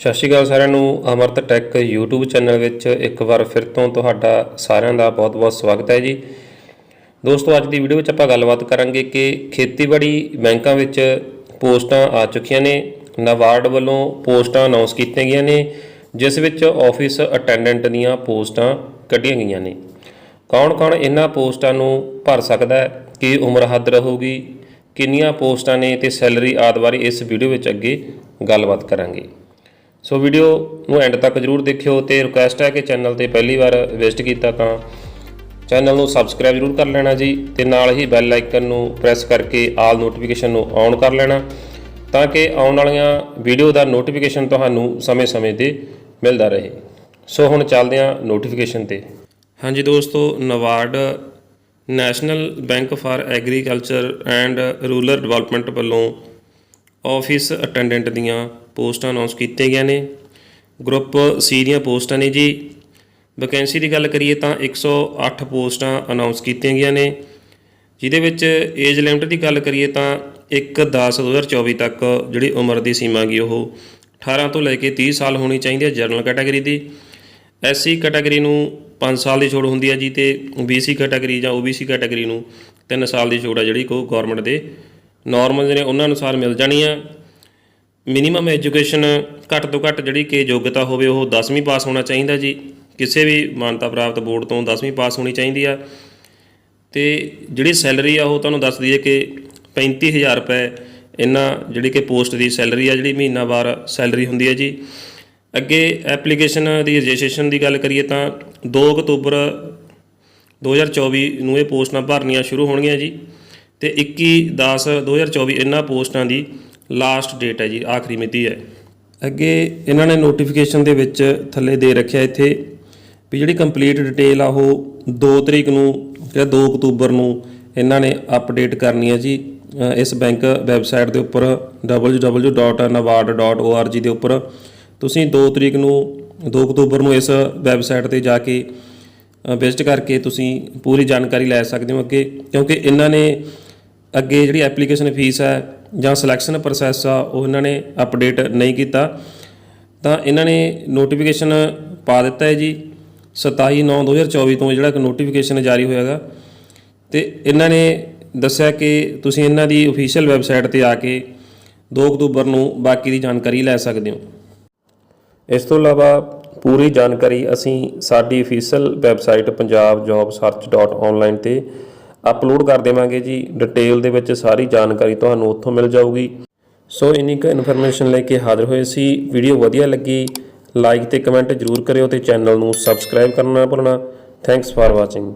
ਸਤਿ ਸ਼੍ਰੀ ਅਕਾਲ ਸਾਰਿਆਂ ਨੂੰ, ਅਮਰਤ ਟੈਕ YouTube ਚੈਨਲ ਵਿੱਚ ਇੱਕ ਵਾਰ ਫਿਰ ਤੋਂ ਤੁਹਾਡਾ ਸਾਰਿਆਂ ਦਾ ਬਹੁਤ-ਬਹੁਤ ਸਵਾਗਤ ਹੈ ਜੀ। ਦੋਸਤੋ, ਅੱਜ ਦੀ ਵੀਡੀਓ ਵਿੱਚ ਆਪਾਂ ਗੱਲਬਾਤ ਕਰਾਂਗੇ ਕਿ ਖੇਤੀਬਾੜੀ ਬੈਂਕਾਂ ਵਿੱਚ ਪੋਸਟਾਂ ਆ ਚੁੱਕੀਆਂ ਨੇ ਨਵਾਰਡ ਵੱਲੋਂ ਪੋਸਟਾਂ ਅਨਾਉਂਸ ਕੀਤੀਆਂ ਗਈਆਂ ਨੇ, ਜਿਸ ਵਿੱਚ ਆਫਿਸ ਅਟੈਂਡੈਂਟ ਦੀਆਂ ਪੋਸਟਾਂ ਕੱਢੀਆਂ ਗਈਆਂ ਨੇ। ਕੌਣ-ਕੌਣ ਇਹਨਾਂ ਪੋਸਟਾਂ ਨੂੰ ਭਰ ਸਕਦਾ ਹੈ, ਕੀ ਉਮਰ ਹੱਦ ਰਹੂਗੀ, ਕਿੰਨੀਆਂ ਪੋਸਟਾਂ ਨੇ ਤੇ ਸੈਲਰੀ ਆਦਿ ਬਾਰੇ ਇਸ ਵੀਡੀਓ ਵਿੱਚ ਅੱਗੇ ਗੱਲਬਾਤ ਕਰਾਂਗੇ। ਸੋ ਵੀਡੀਓ ਨੂੰ ਐਂਡ ਤੱਕ ਜਰੂਰ ਦੇਖਿਓ ਤੇ ਰਿਕੁਐਸਟ ਹੈ ਕਿ ਚੈਨਲ ਤੇ ਪਹਿਲੀ ਵਾਰ ਵਿਜ਼ਿਟ ਕੀਤਾ ਤਾਂ ਚੈਨਲ ਨੂੰ ਸਬਸਕ੍ਰਾਈਬ ਜਰੂਰ ਕਰ ਲੈਣਾ ਜੀ ਤੇ ਨਾਲ ਹੀ ਬੈਲ ਆਈਕਨ ਨੂੰ ਪ੍ਰੈਸ ਕਰਕੇ ਆਲ ਨੋਟੀਫਿਕੇਸ਼ਨ ਨੂੰ ਔਨ ਕਰ ਲੈਣਾ ਤਾਂ ਕਿ ਆਉਣ ਵਾਲੀਆਂ ਵੀਡੀਓ ਦਾ ਨੋਟੀਫਿਕੇਸ਼ਨ ਤੁਹਾਨੂੰ ਸਮੇਂ-ਸਮੇਂ ਤੇ ਮਿਲਦਾ ਰਹੇ। ਸੋ ਹੁਣ ਚੱਲਦੇ ਹਾਂ ਨੋਟੀਫਿਕੇਸ਼ਨ ਤੇ। ਹਾਂਜੀ ਦੋਸਤੋ, NABARD national bank for agriculture and rural development ਵੱਲੋਂ ਆਫਿਸ ਅਟੈਂਡੈਂਟ ਦੀਆਂ ਪੋਸਟਾਂ ਅਨਾਉਂਸ ਕੀਤੀਆਂ ਗਈਆਂ ਨੇ। ਗਰੁੱਪ ਸੀ ਦੀਆਂ ਪੋਸਟਾਂ ਨੇ ਜੀ। ਵੈਕੈਂਸੀ ਦੀ ਗੱਲ ਕਰੀਏ ਤਾਂ 108 ਪੋਸਟਾਂ ਅਨਾਉਂਸ ਕੀਤੀਆਂ ਗਈਆਂ ਨੇ। ਜਿਹਦੇ ਵਿੱਚ ਏਜ ਲਿਮਟ ਦੀ ਗੱਲ ਕਰੀਏ ਤਾਂ 1/10/2024 ਤੱਕ ਜਿਹੜੀ ਉਮਰ ਦੀ ਸੀਮਾ ਗਈ ਉਹ 18 ਤੋਂ ਲੈ ਕੇ 30 ਸਾਲ ਹੋਣੀ ਚਾਹੀਦੀ ਹੈ ਜਨਰਲ ਕੈਟਾਗਰੀ ਦੀ। ਐਸਸੀ ਕੈਟਾਗਰੀ ਨੂੰ 5 ਸਾਲ ਦੀ ਛੋੜ ਹੁੰਦੀ ਹੈ ਜੀ ਤੇ BC ਕੈਟਾਗਰੀ ਜਾਂ OBC ਕੈਟਾਗਰੀ ਨੂੰ 3 ਸਾਲ ਦੀ ਛੋੜ ਹੈ ਜਿਹੜੀ ਕੋ ਗਵਰਨਮੈਂਟ ਦੇ ਨਾਰਮਲ ਨੇ ਉਹਨਾਂ ਅਨੁਸਾਰ ਮਿਲ ਜਾਣੀ ਆ। ਮਿਨੀਮਮ ਐਜੂਕੇਸ਼ਨ ਘੱਟ ਤੋਂ ਘੱਟ ਜਿਹੜੀ ਕਿ ਯੋਗਤਾ ਹੋਵੇ ਉਹ 10ਵੀਂ ਪਾਸ ਹੋਣਾ ਚਾਹੀਦਾ ਜੀ। ਕਿਸੇ ਵੀ ਮਾਨਤਾ ਪ੍ਰਾਪਤ ਬੋਰਡ ਤੋਂ 10ਵੀਂ ਪਾਸ ਹੋਣੀ ਚਾਹੀਦੀ ਆ। ਤੇ ਜਿਹੜੀ ਸੈਲਰੀ ਆ ਉਹ ਤੁਹਾਨੂੰ ਦੱਸ ਦਈਏ ਕਿ 35000 ਰੁਪਏ ਇਹਨਾਂ ਜਿਹੜੀ ਕਿ ਪੋਸਟ ਦੀ ਸੈਲਰੀ ਆ, ਜਿਹੜੀ ਮਹੀਨਾਵਾਰ ਸੈਲਰੀ ਹੁੰਦੀ ਹੈ ਜੀ। ਅੱਗੇ ਐਪਲੀਕੇਸ਼ਨ ਦੀ ਰਜਿਸਟ੍ਰੇਸ਼ਨ ਦੀ ਗੱਲ ਕਰੀਏ ਤਾਂ 2 ਅਕਤੂਬਰ 2024 ਨੂੰ ਇਹ ਪੋਸਟਾਂ ਭਰਨੀਆਂ ਸ਼ੁਰੂ ਹੋਣਗੀਆਂ ਜੀ। ਤੇ 21 10 2024 ਇਹਨਾਂ ਪੋਸਟਾਂ ਦੀ ਲਾਸਟ ਡੇਟ ਹੈ ਜੀ, ਆਖਰੀ ਮਿਤੀ ਹੈ। ਅੱਗੇ ਇਹਨਾਂ ਨੇ ਨੋਟੀਫਿਕੇਸ਼ਨ ਦੇ ਵਿੱਚ ਥੱਲੇ ਦੇ ਰੱਖਿਆ ਇੱਥੇ ਵੀ ਜਿਹੜੀ ਕੰਪਲੀਟ ਡਿਟੇਲ ਆ ਉਹ 2 ਤਰੀਕ ਨੂੰ ਜਾਂ 2 ਅਕਤੂਬਰ ਨੂੰ ਇਹਨਾਂ ਨੇ ਅਪਡੇਟ ਕਰਨੀ ਹੈ ਜੀ। ਇਸ ਬੈਂਕ ਵੈਬਸਾਈਟ ਦੇ ਉੱਪਰ www.naward.org ਦੇ ਉੱਪਰ ਤੁਸੀਂ 2 ਤਰੀਕ ਨੂੰ 2 ਅਕਤੂਬਰ ਨੂੰ ਇਸ ਵੈਬਸਾਈਟ ਤੇ ਜਾ ਕੇ ਵਿਜ਼ਿਟ ਕਰਕੇ ਤੁਸੀਂ ਪੂਰੀ ਜਾਣਕਾਰੀ ਲੈ ਸਕਦੇ ਹੋ ਅੱਗੇ, ਕਿਉਂਕਿ ਇਹਨਾਂ ਨੇ ਅੱਗੇ ਜਿਹੜੀ ਐਪਲੀਕੇਸ਼ਨ ਫੀਸ ਹੈ ਜਾਂ ਸਿਲੈਕਸ਼ਨ ਪ੍ਰੋਸੈਸ ਆ, ਉਹ ਇਹਨਾਂ ਨੇ ਅਪਡੇਟ ਨਹੀਂ ਕੀਤਾ। ਤਾਂ ਇਹਨਾਂ ਨੇ ਨੋਟੀਫਿਕੇਸ਼ਨ ਪਾ ਦਿੱਤਾ ਹੈ ਜੀ 27/9/2024 ਤੋਂ ਜਿਹੜਾ ਇੱਕ ਨੋਟੀਫਿਕੇਸ਼ਨ ਜਾਰੀ ਹੋਇਆਗਾ ਤੇ ਇਹਨਾਂ ਨੇ ਦੱਸਿਆ ਕਿ ਤੁਸੀਂ ਇਹਨਾਂ ਦੀ ਅਫੀਸ਼ੀਅਲ ਵੈਬਸਾਈਟ ਤੇ ਆ ਕੇ 2 ਅਕਤੂਬਰ ਨੂੰ ਬਾਕੀ ਦੀ ਜਾਣਕਾਰੀ ਲੈ ਸਕਦੇ ਹੋ। ਇਸ ਤੋਂ ਇਲਾਵਾ ਪੂਰੀ ਜਾਣਕਾਰੀ ਅਸੀਂ ਸਾਡੀ ਅਫੀਸ਼ੀਅਲ ਵੈਬਸਾਈਟ punjabjobsearch.online ਤੇ ਅਪਲੋਡ ਕਰ ਦੇਵਾਂਗੇ ਜੀ। ਡਿਟੇਲ ਦੇ ਵਿੱਚ ਸਾਰੀ ਜਾਣਕਾਰੀ ਤੁਹਾਨੂੰ ਉੱਥੋਂ ਮਿਲ ਜਾਊਗੀ। ਸੋ ਇਨੀ ਕੁ ਇਨਫੋਰਮੇਸ਼ਨ ਲੈ ਕੇ ਹਾਜ਼ਰ ਹੋਏ ਸੀ। ਵੀਡੀਓ ਵਧੀਆ ਲੱਗੀ ਲਾਈਕ ਤੇ ਕਮੈਂਟ ਜਰੂਰ ਕਰਿਓ ਤੇ ਚੈਨਲ ਨੂੰ ਸਬਸਕ੍ਰਾਈਬ ਕਰਨਾ ਨਾ ਭੁੱਲਣਾ। Thanks for watching